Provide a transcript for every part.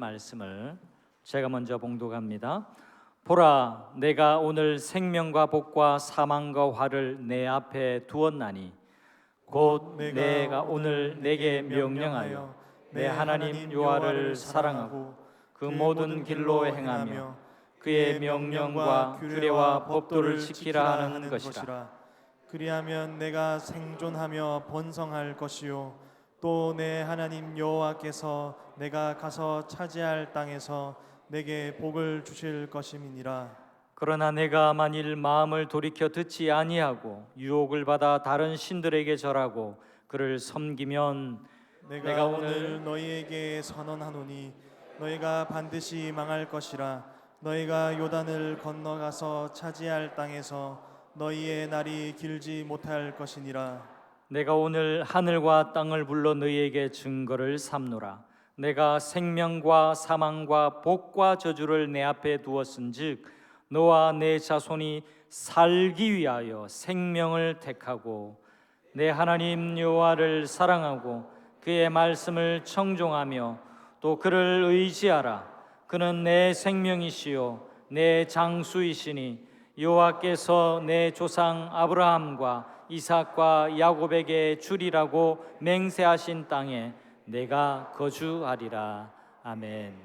말씀을 제가 먼저 봉독합니다. 보라, 내가 오늘 생명과 복과 사망과 화를 내 앞에 두었나니 곧 내가, 오늘 내게 명령하여 내 하나님 여호와를 사랑하고 그 모든 길로 행하며 그의 명령과 규례와 법도를 지키라 하는 것이라. 그리하면 내가 생존하며 번성할 것이요 또 내 하나님 여호와께서 내가 가서 차지할 땅에서 내게 복을 주실 것임이니라. 그러나 내가 만일 마음을 돌이켜 듣지 아니하고 유혹을 받아 다른 신들에게 절하고 그를 섬기면 내가, 내가 오늘 너희에게 선언하노니 너희가 반드시 망할 것이라. 너희가 요단을 건너가서 차지할 땅에서 너희의 날이 길지 못할 것이니라 내가 오늘 하늘과 땅을 불러 너희에게 증거를 삼노라. 내가 생명과 사망과 복과 저주를 내 앞에 두었은즉 너와 내 자손이 살기 위하여 생명을 택하고 내 하나님 여호와를 사랑하고 그의 말씀을 청종하며 또 그를 의지하라. 그는 내 생명이시요 내 장수이시니 여호와께서 내 조상 아브라함과 이삭과 야곱에게 주리라고 맹세하신 땅에 내가 거주하리라. 아멘.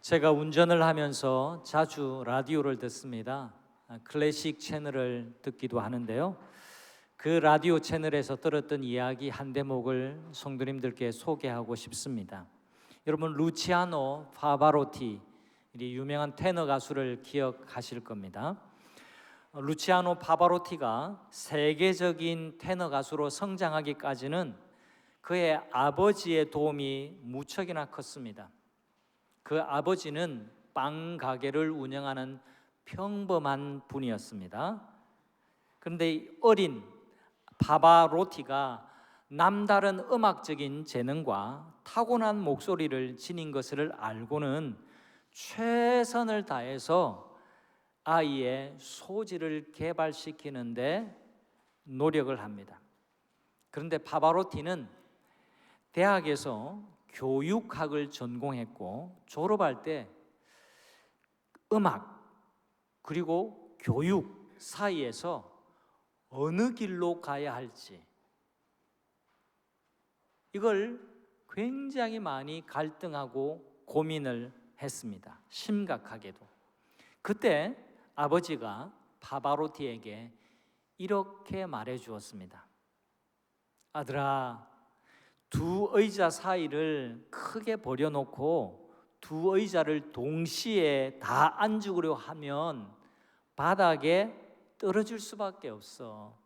제가 운전을 하면서 자주 라디오를 듣습니다. 아, 클래식 채널을 듣기도 하는데요. 그 라디오 채널에서 들었던 이야기 한 대목을 성도님들께 소개하고 싶습니다. 여러분 루치아노 파바로티 이 유명한 테너 가수를 기억하실 겁니다. 어, 루치아노 파바로티가 세계적인 테너 가수로 성장하기까지는 그의 아버지의 도움이 무척이나 컸습니다. 그 아버지는 빵 가게를 운영하는 평범한 분이었습니다. 그런데 어린 파바로티가 남다른 음악적인 재능과 타고난 목소리를 지닌 것을 알고는 최선을 다해서 아이의 소질을 개발시키는데 노력을 합니다. 그런데 파바로티는 대학에서 교육학을 전공했고 졸업할 때 음악 그리고 교육 사이에서 어느 길로 가야 할지 이걸 굉장히 많이 갈등하고 고민을 했습니다. 심각하게도. 그때 아버지가 파바로티에게 이렇게 말해 주었습니다. 아들아, 두 의자 사이를 크게 버려놓고 두 의자를 동시에 다 앉으려 하면 바닥에 떨어질 수밖에 없어.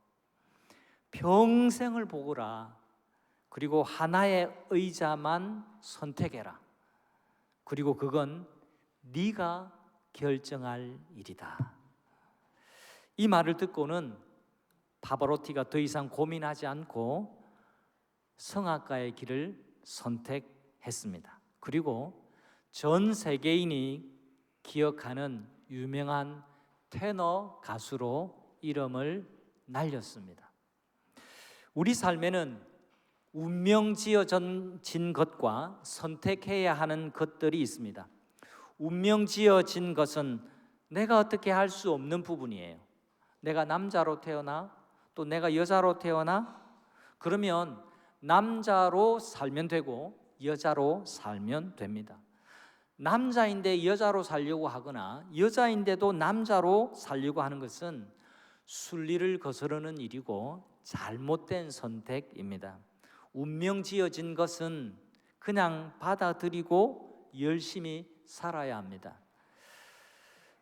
평생을 보거라. 그리고 하나의 의자만 선택해라. 그리고 그건 네가 결정할 일이다. 이 말을 듣고는 바바로티가 더 이상 고민하지 않고 성악가의 길을 선택했습니다. 그리고 전 세계인이 기억하는 유명한 테너 가수로 이름을 날렸습니다. 우리 삶에는 운명 지어진 것과 선택해야 하는 것들이 있습니다. 운명 지어진 것은 내가 어떻게 할 수 없는 부분이에요. 내가 남자로 태어나 또 내가 여자로 태어나 그러면 남자로 살면 되고 여자로 살면 됩니다. 남자인데 여자로 살려고 하거나 여자인데도 남자로 살려고 하는 것은 순리를 거스르는 일이고 잘못된 선택입니다. 운명 지어진 것은 그냥 받아들이고 열심히 살아야 합니다.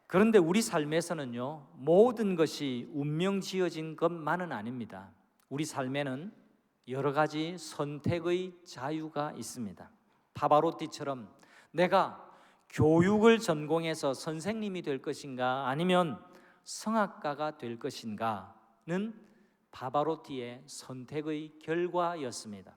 그런데 우리 삶에서는요, 모든 것이 운명 지어진 것만은 아닙니다. 우리 삶에는 여러 가지 선택의 자유가 있습니다. 파바로티처럼 내가 교육을 전공해서 선생님이 될 것인가 아니면 성악가가 될 것인가는 바바로티의 선택의 결과였습니다.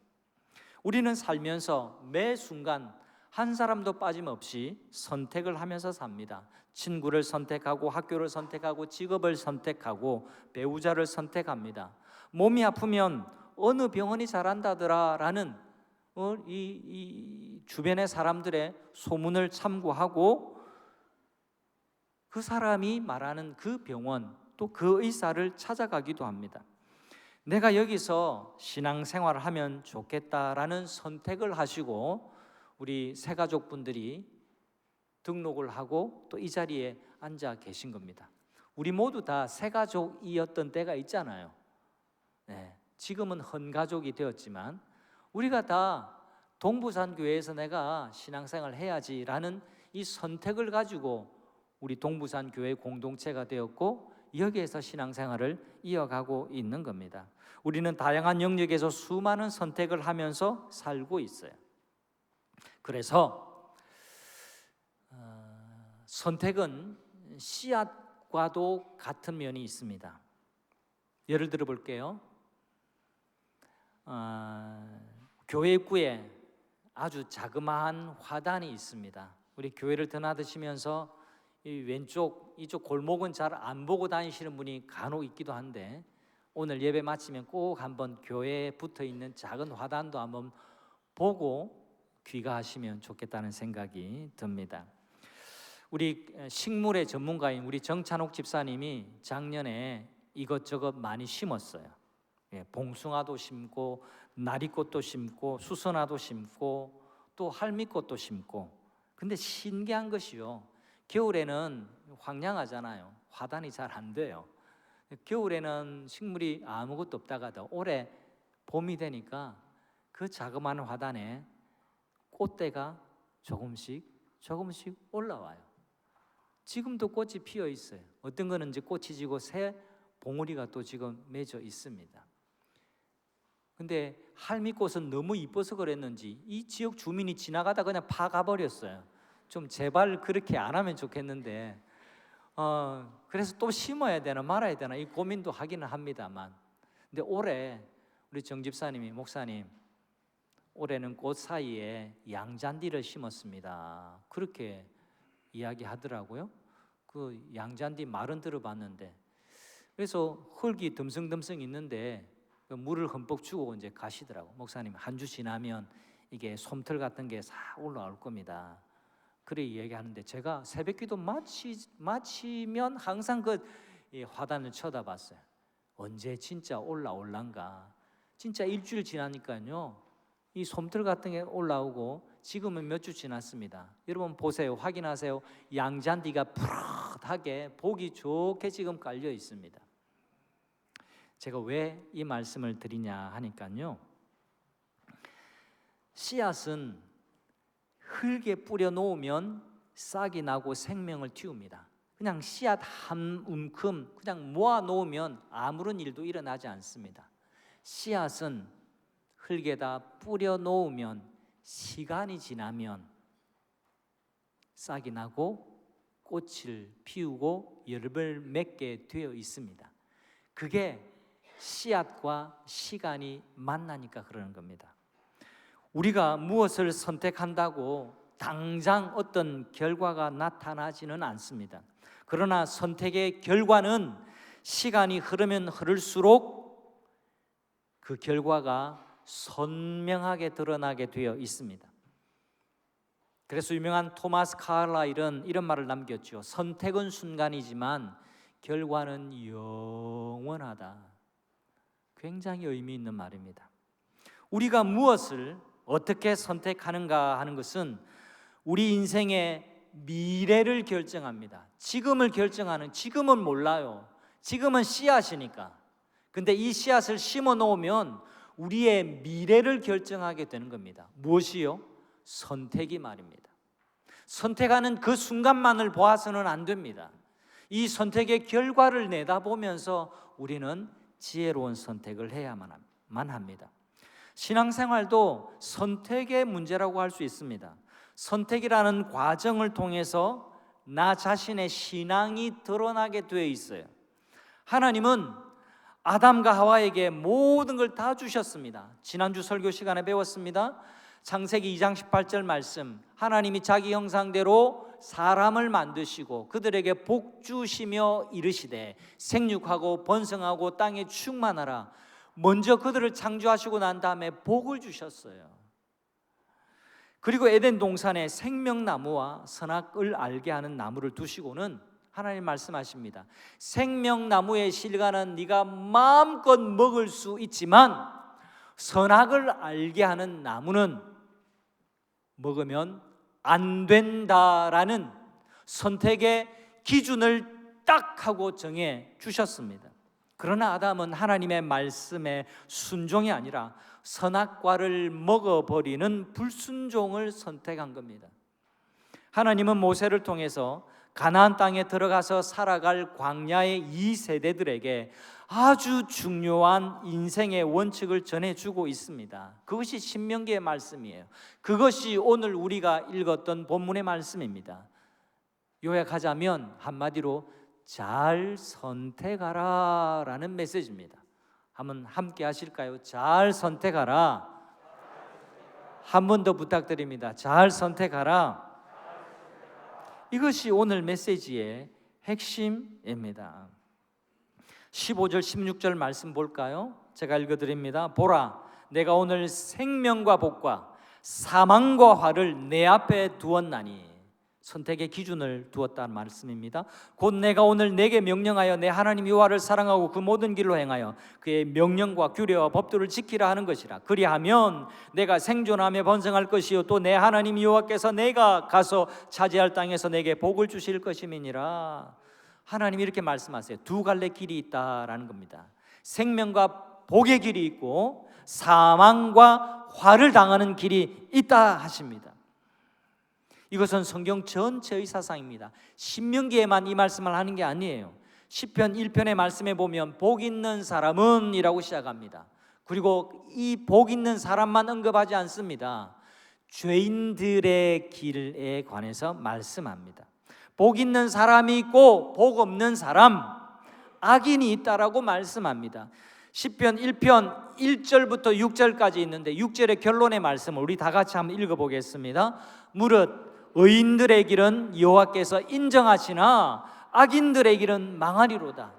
우리는 살면서 매 순간 한 사람도 빠짐없이 선택을 하면서 삽니다. 친구를 선택하고 학교를 선택하고 직업을 선택하고 배우자를 선택합니다. 몸이 아프면 어느 병원이 잘한다더라라는 어, 이, 이 주변의 사람들의 소문을 참고하고 그 사람이 말하는 그 병원 또 그 의사를 찾아가기도 합니다. 내가 여기서 신앙생활을 하면 좋겠다라는 선택을 하시고 우리 새 가족분들이 등록을 하고 또 이 자리에 앉아 계신 겁니다. 우리 모두 다새 가족이었던 때가 있잖아요. 네, 지금은 헌 가족이 되었지만 우리가 다 동부산 교회에서 내가 신앙생활 해야지라는 이 선택을 가지고 우리 동부산 교회 공동체가 되었고 여기에서 신앙생활을 이어가고 있는 겁니다. 우리는 다양한 영역에서 수많은 선택을 하면서 살고 있어요. 그래서 어, 선택은 씨앗과도 같은 면이 있습니다. 예를 들어 볼게요. 어, 교회 입구에 아주 자그마한 화단이 있습니다. 우리 교회를 드나드시면서 이 왼쪽 이쪽 골목은 잘 안 보고 다니시는 분이 간혹 있기도 한데 오늘 예배 마치면 꼭 한번 교회에 붙어 있는 작은 화단도 한번 보고 귀가하시면 좋겠다는 생각이 듭니다. 우리 식물의 전문가인 우리 정찬옥 집사님이 작년에 이것저것 많이 심었어요. 예, 봉숭아도 심고 나리꽃도 심고 수선화도 심고 또 할미꽃도 심고. 근데 신기한 것이요. 겨울에는 황량하잖아요. 화단이 잘 안 돼요. 겨울에는 식물이 아무것도 없다가도 올해 봄이 되니까 그 자그마한 화단에 꽃대가 조금씩 조금씩 올라와요. 지금도 꽃이 피어 있어요. 어떤 거는 이제 꽃이 지고 새 봉우리가 또 지금 맺어 있습니다. 근데 할미꽃은 너무 이뻐서 그랬는지 이 지역 주민이 지나가다 그냥 파가 버렸어요. 좀 제발 그렇게 안 하면 좋겠는데 어 그래서 또 심어야 되나 말아야 되나 이 고민도 하기는 합니다만 근데 올해 우리 정 집사님이 목사님 올해는 꽃 사이에 양잔디를 심었습니다. 그렇게 이야기하더라고요. 그 양잔디 말은 들어봤는데 그래서 흙이 듬성듬성 있는데 그 물을 흠뻑 주고 이제 가시더라고. 목사님 한 주 지나면 이게 솜털 같은 게 싹 올라올 겁니다. 그래 이야기하는데 제가 새벽기도 마치 마치면 항상 그이 화단을 쳐다봤어요. 언제 진짜 올라올란가? 진짜 일주일 지나니까요. 이 솜털 같은 게 올라오고 지금은 몇 주 지났습니다. 여러분 보세요. 확인하세요. 양잔디가 푸릇하게 보기 좋게 지금 깔려 있습니다. 제가 왜 이 말씀을 드리냐 하니까요. 씨앗은 흙에 뿌려 놓으면 싹이 나고 생명을 틔웁니다. 그냥 씨앗 한 움큼 그냥 모아 놓으면 아무런 일도 일어나지 않습니다. 씨앗은 흙에다 뿌려 놓으면 시간이 지나면 싹이 나고 꽃을 피우고 열을 맺게 되어 있습니다. 그게 씨앗과 시간이 만나니까 그러는 겁니다. 우리가 무엇을 선택한다고 당장 어떤 결과가 나타나지는 않습니다. 그러나 선택의 결과는 시간이 흐르면 흐를수록 그 결과가 선명하게 드러나게 되어 있습니다. 그래서 유명한 토마스 카를라일은 이런 말을 남겼죠. 선택은 순간이지만 결과는 영원하다. 굉장히 의미 있는 말입니다. 우리가 무엇을 어떻게 선택하는가 하는 것은 우리 인생의 미래를 결정합니다. 지금을 결정하는 지금은 몰라요. 지금은 씨앗이니까. 근데 이 씨앗을 심어 놓으면 우리의 미래를 결정하게 되는 겁니다. 무엇이요? 선택이 말입니다. 선택하는 그 순간만을 보아서는 안 됩니다. 이 선택의 결과를 내다보면서 우리는 지혜로운 선택을 해야만 합니다. 신앙생활도 선택의 문제라고 할 수 있습니다. 선택이라는 과정을 통해서 나 자신의 신앙이 드러나게 되어 있어요. 하나님은 아담과 하와에게 모든 걸 다 주셨습니다. 지난주 설교 시간에 배웠습니다. 창세기 2장 18절 말씀. 하나님이 자기 형상대로 사람을 만드시고 그들에게 복 주시며 이르시되 생육하고 번성하고 땅에 충만하라. 먼저 그들을 창조하시고 난 다음에 복을 주셨어요. 그리고 에덴 동산에 생명나무와 선악을 알게 하는 나무를 두시고는 하나님 말씀하십니다. 생명나무의 실과는 네가 마음껏 먹을 수 있지만 선악을 알게 하는 나무는 먹으면 안 된다라는 선택의 기준을 딱 하고 정해 주셨습니다. 그러나 아담은 하나님의 말씀에 순종이 아니라 선악과를 먹어버리는 불순종을 선택한 겁니다. 하나님은 모세를 통해서 가나안 땅에 들어가서 살아갈 광야의 이 세대들에게 아주 중요한 인생의 원칙을 전해주고 있습니다. 그것이 신명기의 말씀이에요. 그것이 오늘 우리가 읽었던 본문의 말씀입니다. 요약하자면 한마디로 잘 선택하라 라는 메시지입니다. 한번 함께 하실까요? 잘 선택하라. 한 번 더 부탁드립니다. 잘 선택하라. 이것이 오늘 메시지의 핵심입니다. 15절 16절 말씀 볼까요? 제가 읽어 드립니다. 보라 내가 오늘 생명과 복과 사망과 화를 내 앞에 두었나니 선택의 기준을 두었다는 말씀입니다. 곧 내가 오늘 내게 명령하여 내 하나님 여호와를 사랑하고 그 모든 길로 행하여 그의 명령과 규례와 법도를 지키라 하는 것이라. 그리하면 내가 생존하며 번성할 것이요 또 내 하나님 여호와께서 내가 가서 차지할 땅에서 내게 복을 주실 것임이니라. 하나님 이렇게 말씀하세요. 두 갈래 길이 있다라는 겁니다. 생명과 복의 길이 있고 사망과 화를 당하는 길이 있다 하십니다. 이것은 성경 전체의 사상입니다. 신명기에만 이 말씀을 하는 게 아니에요. 시편 1편의 말씀에 보면 복 있는 사람은 이라고 시작합니다. 그리고 이 복 있는 사람만 언급하지 않습니다. 죄인들의 길에 관해서 말씀합니다. 복 있는 사람이 있고 복 없는 사람, 악인이 있다라고 말씀합니다. 시편 1편 1절부터 6절까지 있는데 6절의 결론의 말씀을 우리 다 같이 한번 읽어 보겠습니다. 무릇 의인들의 길은 여호와께서 인정하시나 악인들의 길은 망하리로다.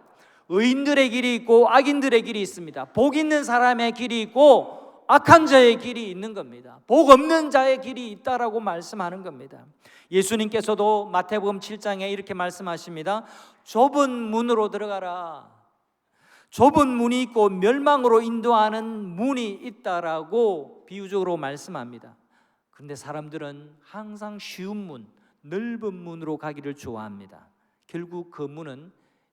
의인들의 길이 있고 악인들의 길이 있습니다. 복 있는 사람의 길이 있고 악한 자의 길이 있는 겁니다. 복 없는 자의 길이 있다라고 말씀하는 겁니다. 예수님께서도 마태복음 7장에 이렇게 말씀하십니다. 좁은 문으로 들어가라. 좁은 문이 있고 멸망으로 인도하는 문이 있다라고 비유적으로 말씀합니다. 그런데 사람들은 항상 쉬운 문, 넓은 문으로 가기를 좋아합니다. 결국 그 문은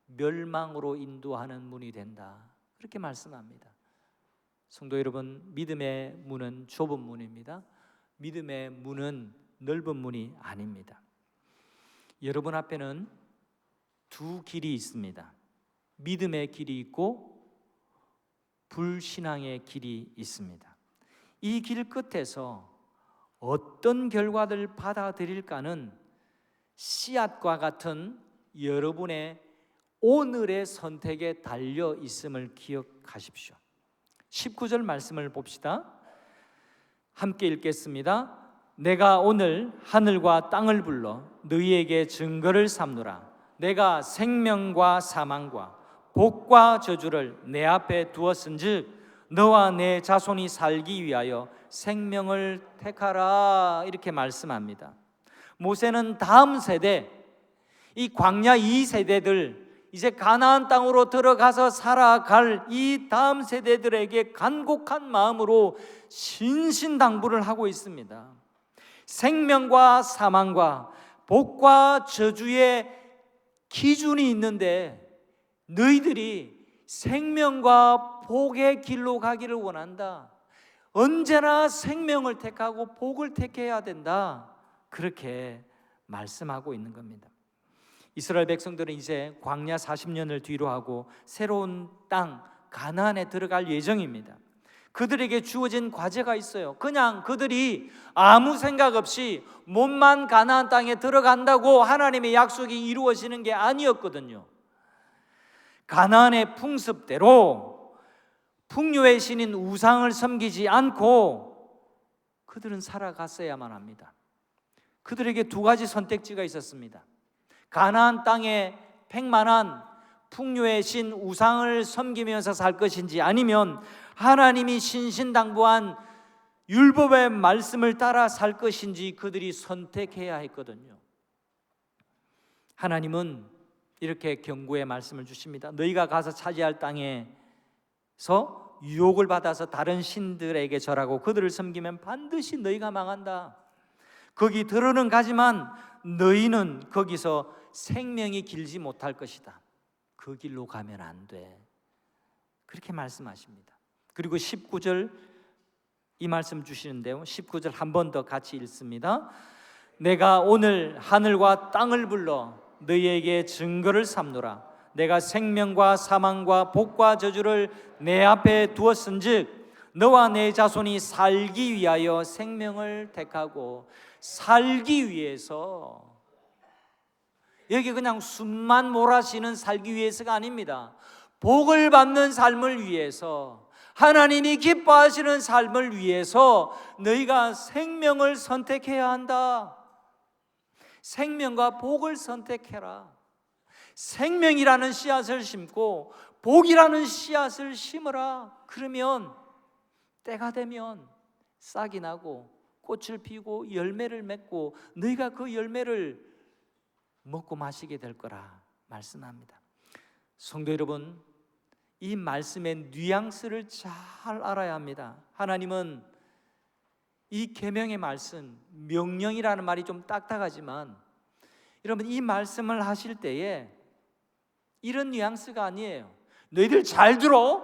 멸망으로 인도하는 문이 된다. 그렇게 말씀합니다. 성도 여러분, 믿음의 문은 좁은 문입니다. 믿음의 문은 넓은 문이 아닙니다. 여러분 앞에는 두 길이 있습니다. 믿음의 길이 있고 불신앙의 길이 있습니다. 이 길 끝에서 어떤 결과를 받아들일까는 씨앗과 같은 여러분의 오늘의 선택에 달려 있음을 기억하십시오. 19절 말씀을 봅시다. 함께 읽겠습니다. 내가 오늘 하늘과 땅을 불러 너희에게 증거를 삼노라. 내가 생명과 사망과 복과 저주를 내 앞에 두었은즉 너와 내 자손이 살기 위하여 생명을 택하라 이렇게 말씀합니다. 모세는 다음 세대 이 광야 이 세대들 이제 가나안 땅으로 들어가서 살아갈 이 다음 세대들에게 간곡한 마음으로 신신당부를 하고 있습니다. 생명과 사망과 복과 저주의 기준이 있는데 너희들이 생명과 복의 길로 가기를 원한다. 언제나 생명을 택하고 복을 택해야 된다. 그렇게 말씀하고 있는 겁니다. 이스라엘 백성들은 이제 광야 40년을 뒤로 하고 새로운 땅 가나안에 들어갈 예정입니다. 그들에게 주어진 과제가 있어요. 그냥 그들이 아무 생각 없이 몸만 가나안 땅에 들어간다고 하나님의 약속이 이루어지는 게 아니었거든요. 가나안의 풍습대로 풍요의 신인 우상을 섬기지 않고 그들은 살아갔어야만 합니다. 그들에게 두 가지 선택지가 있었습니다. 가나안 땅에 팽만한 풍요의 신 우상을 섬기면서 살 것인지 아니면 하나님이 신신당부한 율법의 말씀을 따라 살 것인지 그들이 선택해야 했거든요. 하나님은 이렇게 경고의 말씀을 주십니다. 너희가 가서 차지할 땅에 서 유혹을 받아서 다른 신들에게 절하고 그들을 섬기면 반드시 너희가 망한다. 거기 들어는 가지만 너희는 거기서 생명이 길지 못할 것이다. 그 길로 가면 안 돼. 그렇게 말씀하십니다. 그리고 19절 이 말씀 주시는데요. 19절 한 번 더 같이 읽습니다. 내가 오늘 하늘과 땅을 불러 너희에게 증거를 삼노라. 내가 생명과 사망과 복과 저주를 내 앞에 두었은즉 너와 내 자손이 살기 위하여 생명을 택하고 살기 위해서 여기 그냥 숨만 몰아쉬는 살기 위해서가 아닙니다. 복을 받는 삶을 위해서 하나님이 기뻐하시는 삶을 위해서 너희가 생명을 선택해야 한다. 생명과 복을 선택해라. 생명이라는 씨앗을 심고 복이라는 씨앗을 심으라. 그러면 때가 되면 싹이 나고 꽃을 피고 열매를 맺고 너희가 그 열매를 먹고 마시게 될 거라 말씀합니다. 성도 여러분, 이 말씀의 뉘앙스를 잘 알아야 합니다. 하나님은 이 계명의 말씀, 명령이라는 말이 좀 딱딱하지만 여러분 이 말씀을 하실 때에 이런 뉘앙스가 아니에요. 너희들 잘 들어.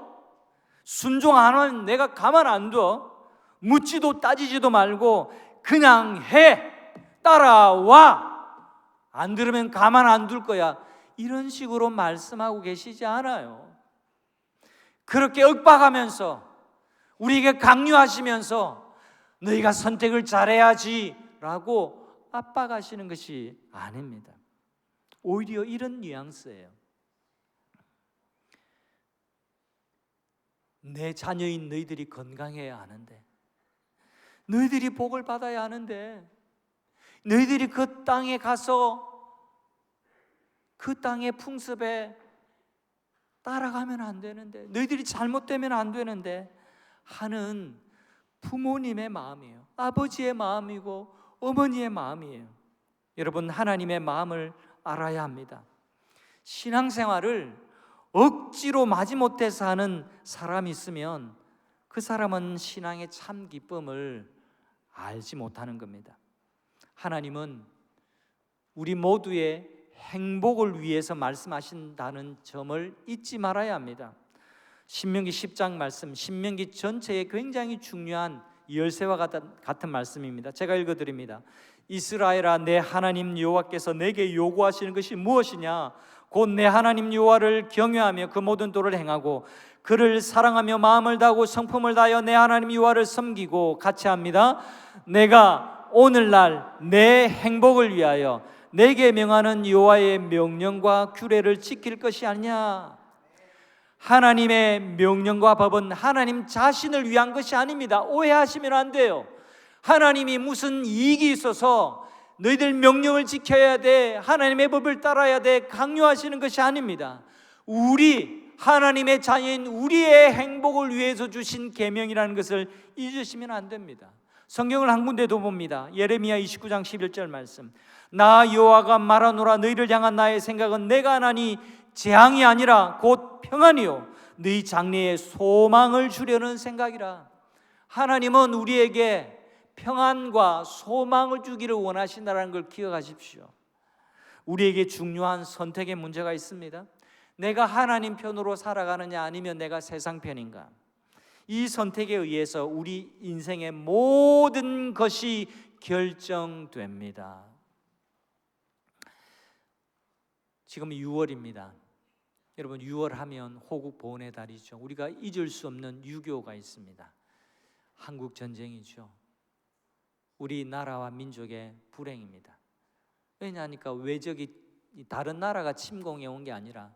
순종 안 하면 내가 가만 안 둬. 묻지도 따지지도 말고 그냥 해. 따라와. 안 들으면 가만 안 둘 거야. 이런 식으로 말씀하고 계시지 않아요. 그렇게 윽박하면서 우리에게 강요하시면서 너희가 선택을 잘해야지 라고 압박하시는 것이 아닙니다. 오히려 이런 뉘앙스예요. 내 자녀인 너희들이 건강해야 하는데, 너희들이 복을 받아야 하는데, 너희들이 그 땅에 가서 그 땅의 풍습에 따라가면 안 되는데, 너희들이 잘못되면 안 되는데 하는 부모님의 마음이에요. 아버지의 마음이고 어머니의 마음이에요. 여러분 하나님의 마음을 알아야 합니다. 신앙생활을 억지로 마지못해서 하는 사람이 있으면 그 사람은 신앙의 참 기쁨을 알지 못하는 겁니다. 하나님은 우리 모두의 행복을 위해서 말씀하신다는 점을 잊지 말아야 합니다. 신명기 10장 말씀, 신명기 전체에 굉장히 중요한 열쇠와 같은, 같은 말씀입니다. 제가 읽어 드립니다. 이스라엘아, 내 하나님 여호와께서 내게 요구하시는 것이 무엇이냐? 곧 내 하나님 여호와를 경외하며 그 모든 도를 행하고 그를 사랑하며 마음을 다하고 성품을 다하여 내 하나님 여호와를 섬기고 같이 합니다. 내가 오늘날 내 행복을 위하여 내게 명하는 여호와의 명령과 규례를 지킬 것이 아니냐? 하나님의 명령과 법은 하나님 자신을 위한 것이 아닙니다. 오해하시면 안 돼요. 하나님이 무슨 이익이 있어서 너희들 명령을 지켜야 돼. 하나님의 법을 따라야 돼. 강요하시는 것이 아닙니다. 우리 하나님의 자녀인 우리의 행복을 위해서 주신 계명이라는 것을 잊으시면 안 됩니다. 성경을 한 군데도 봅니다. 예레미야 29장 11절 말씀. 나 여호와가 말하노라 너희를 향한 나의 생각은 내가 하나니 재앙이 아니라 곧 평안이요 너희 장래에 소망을 주려는 생각이라. 하나님은 우리에게 평안과 소망을 주기를 원하신다는 걸 기억하십시오. 우리에게 중요한 선택의 문제가 있습니다. 내가 하나님 편으로 살아가느냐 아니면 내가 세상 편인가? 이 선택에 의해서 우리 인생의 모든 것이 결정됩니다. 지금 6월입니다. 여러분 6월 하면 호국 보훈의 달이죠. 우리가 잊을 수 없는 유교가 있습니다. 한국 전쟁이죠. 우리 나라와 민족의 불행입니다. 왜냐하니까 외적이 다른 나라가 침공해 온 게 아니라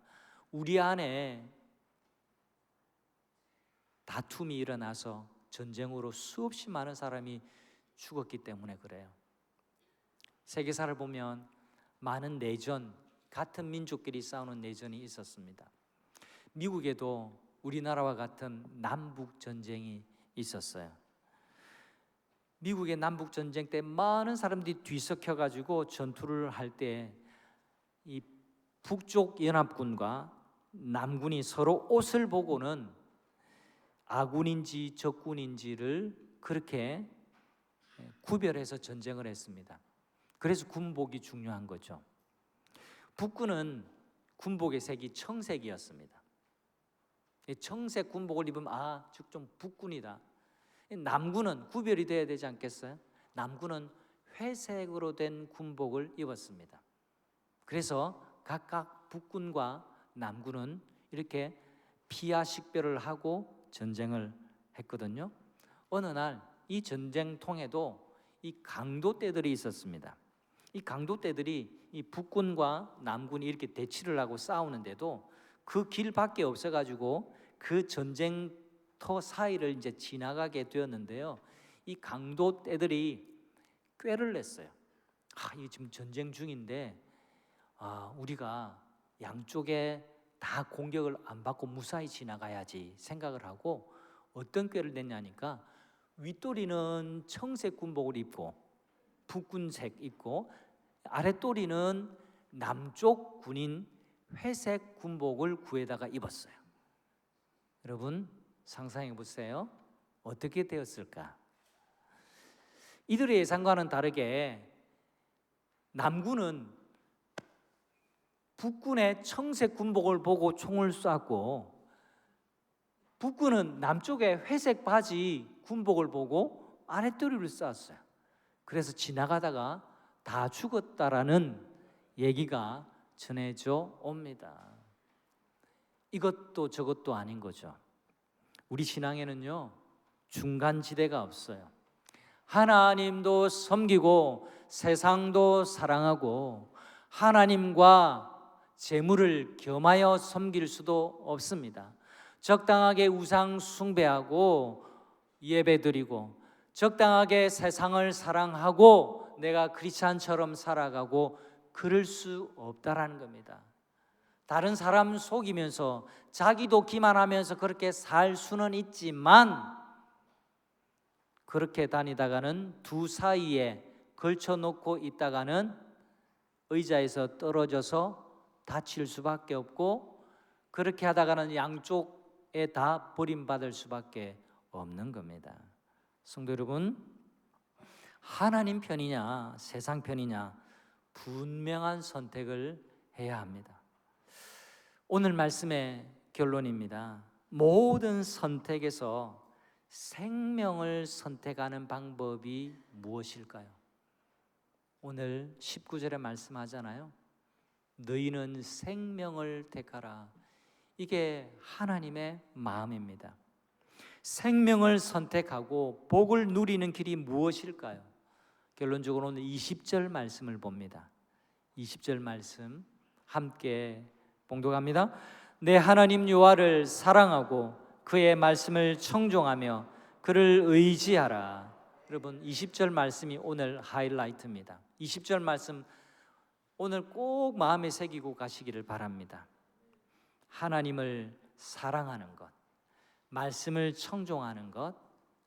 우리 안에 다툼이 일어나서 전쟁으로 수없이 많은 사람이 죽었기 때문에 그래요. 세계사를 보면 많은 내전, 같은 민족끼리 싸우는 내전이 있었습니다. 미국에도 우리나라와 같은 남북 전쟁이 있었어요. 미국의 남북 전쟁 때 많은 사람들이 뒤섞여 가지고 전투를 할 때 이 북쪽 연합군과 남군이 서로 옷을 보고는 아군인지 적군인지를 그렇게 구별해서 전쟁을 했습니다. 그래서 군복이 중요한 거죠. 북군은 군복의 색이 청색이었습니다. 이 청색 군복을 입으면 아, 즉 좀 북군이다. 이 남군은 구별이 돼야 되지 않겠어요? 남군은 회색으로 된 군복을 입었습니다. 그래서 각각 북군과 남군은 이렇게 피하 식별을 하고 전쟁을 했거든요. 어느 날 이 전쟁 통에도 이 강도대들이 있었습니다. 이 강도대들이 이 북군과 남군이 이렇게 대치를 하고 싸우는데도 그 길밖에 없어가지고 그 전쟁 터 사이를 이제 지나가게 되었는데요. 이 강도대들이 꾀를 냈어요. 아, 이게 지금 전쟁 중인데 아, 우리가 양쪽에 다 공격을 안 받고 무사히 지나가야지 생각을 하고 어떤 꾀를 냈냐니까 윗도리는 청색 군복을 입고 북군색 입고 아랫도리는 남쪽 군인 회색 군복을 구에다가 입었어요. 여러분 상상해 보세요. 어떻게 되었을까? 이들의 예상과는 다르게 남군은 북군의 청색 군복을 보고 총을 쐈고 북군은 남쪽의 회색 바지 군복을 보고 아랫도리를 쐈어요. 그래서 지나가다가 다 죽었다라는 얘기가 전해져 옵니다. 이것도 저것도 아닌 거죠. 우리 신앙에는요 중간 지대가 없어요. 하나님도 섬기고 세상도 사랑하고 하나님과 재물을 겸하여 섬길 수도 없습니다. 적당하게 우상 숭배하고 예배드리고 적당하게 세상을 사랑하고 내가 크리스찬처럼 살아가고 그럴 수 없다라는 겁니다. 다른 사람 속이면서 자기도 기만하면서 그렇게 살 수는 있지만 그렇게 다니다가는 두 사이에 걸쳐 놓고 있다가는 의자에서 떨어져서 다칠 수밖에 없고 그렇게 하다가는 양쪽에 다 버림받을 수밖에 없는 겁니다. 성도 여러분, 하나님 편이냐 세상 편이냐 분명한 선택을 해야 합니다. 오늘 말씀의 결론입니다. 모든 선택에서 생명을 선택하는 방법이 무엇일까요? 오늘 19절에 말씀하잖아요. 너희는 생명을 택하라. 이게 하나님의 마음입니다. 생명을 선택하고 복을 누리는 길이 무엇일까요? 결론적으로 오늘 20절 말씀을 봅니다. 20절 말씀 함께 봉독합니다. 내 하나님 여호와를 사랑하고 그의 말씀을 청종하며 그를 의지하라. 여러분 20절 말씀이 오늘 하이라이트입니다. 20절 말씀 오늘 꼭 마음에 새기고 가시기를 바랍니다. 하나님을 사랑하는 것, 말씀을 청종하는 것,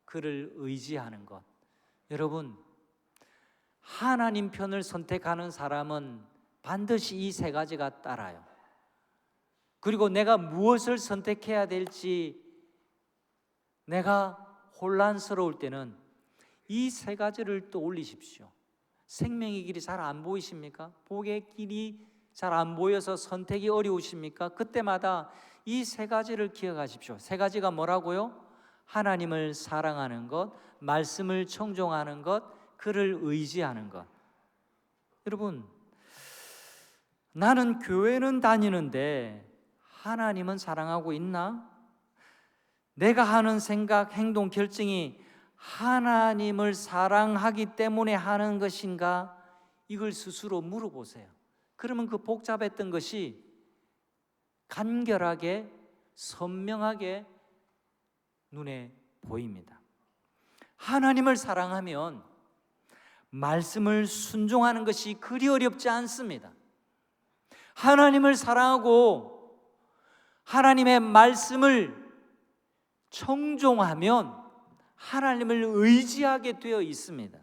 그를 의지하는 것. 여러분, 하나님 편을 선택하는 사람은 반드시 이 세 가지가 따라요. 그리고 내가 무엇을 선택해야 될지 내가 혼란스러울 때는 이 세 가지를 떠올리십시오. 생명의 길이 잘 안 보이십니까? 복의 길이 잘 안 보여서 선택이 어려우십니까? 그때마다 이 세 가지를 기억하십시오. 세 가지가 뭐라고요? 하나님을 사랑하는 것, 말씀을 청종하는 것, 그를 의지하는 것. 여러분, 나는 교회는 다니는데 하나님은 사랑하고 있나? 내가 하는 생각, 행동, 결정이 하나님을 사랑하기 때문에 하는 것인가? 이걸 스스로 물어보세요. 그러면 그 복잡했던 것이 간결하게, 선명하게 눈에 보입니다. 하나님을 사랑하면 말씀을 순종하는 것이 그리 어렵지 않습니다. 하나님을 사랑하고 하나님의 말씀을 청종하면 하나님을 의지하게 되어 있습니다.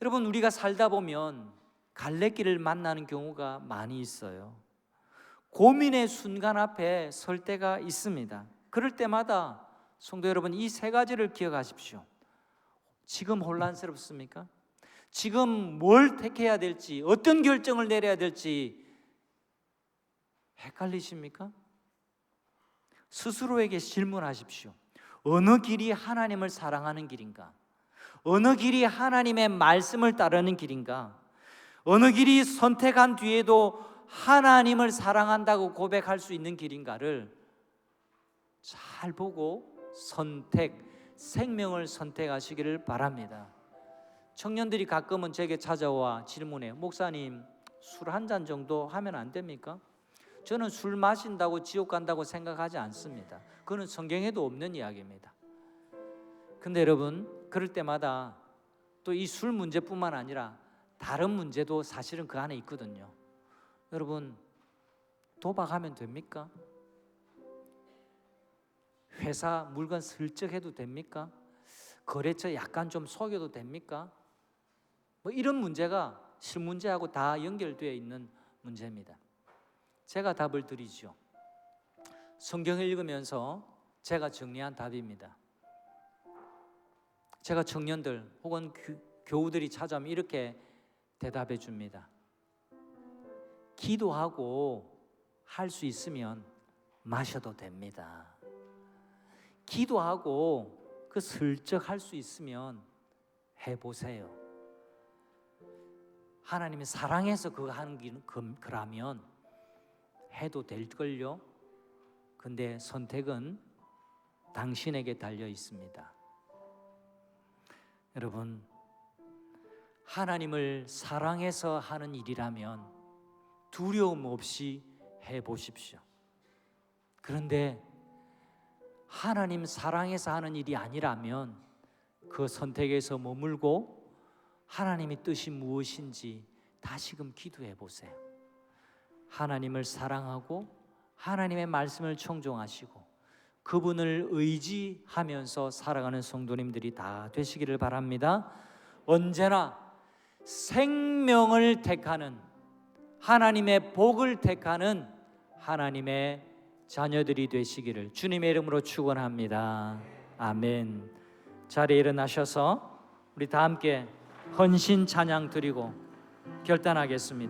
여러분 우리가 살다 보면 갈래길을 만나는 경우가 많이 있어요. 고민의 순간 앞에 설 때가 있습니다. 그럴 때마다 성도 여러분 이 세 가지를 기억하십시오. 지금 혼란스럽습니까? 지금 뭘 택해야 될지, 어떤 결정을 내려야 될지 헷갈리십니까? 스스로에게 질문하십시오. 어느 길이 하나님을 사랑하는 길인가? 어느 길이 하나님의 말씀을 따르는 길인가? 어느 길이 선택한 뒤에도 하나님을 사랑한다고 고백할 수 있는 길인가를 잘 보고 선택, 생명을 선택하시기를 바랍니다. 청년들이 가끔은 제게 찾아와 질문해요. 목사님, 술 한 잔 정도 하면 안 됩니까? 저는 술 마신다고 지옥 간다고 생각하지 않습니다. 그는 성경에도 없는 이야기입니다. 근데 여러분, 그럴 때마다 또 이 술 문제뿐만 아니라 다른 문제도 사실은 그 안에 있거든요. 여러분, 도박하면 됩니까? 회사 물건 슬쩍 해도 됩니까? 거래처 약간 좀 속여도 됩니까? 뭐 이런 문제가 실문제하고 다 연결되어 있는 문제입니다. 제가 답을 드리죠. 성경을 읽으면서 제가 정리한 답입니다. 제가 청년들 혹은 교, 교우들이 찾아오면 이렇게 대답해 줍니다. 기도하고 할 수 있으면 마셔도 됩니다. 기도하고 그 슬쩍 할 수 있으면 해 보세요. 하나님이 사랑해서 그거 하는 그라면 해도 될 걸요. 근데 선택은 당신에게 달려 있습니다. 여러분 하나님을 사랑해서 하는 일이라면 두려움 없이 해 보십시오. 그런데 하나님 사랑해서 하는 일이 아니라면 그 선택에서 머물고 하나님의 뜻이 무엇인지 다시금 기도해 보세요. 하나님을 사랑하고 하나님의 말씀을 청종하시고 그분을 의지하면서 살아가는 성도님들이 다 되시기를 바랍니다. 언제나 생명을 택하는 하나님의 복을 택하는 하나님의 자녀들이 되시기를 주님의 이름으로 축원합니다. 아멘. 자리에 일어나셔서 우리 다 함께 헌신 찬양 드리고 결단하겠습니다.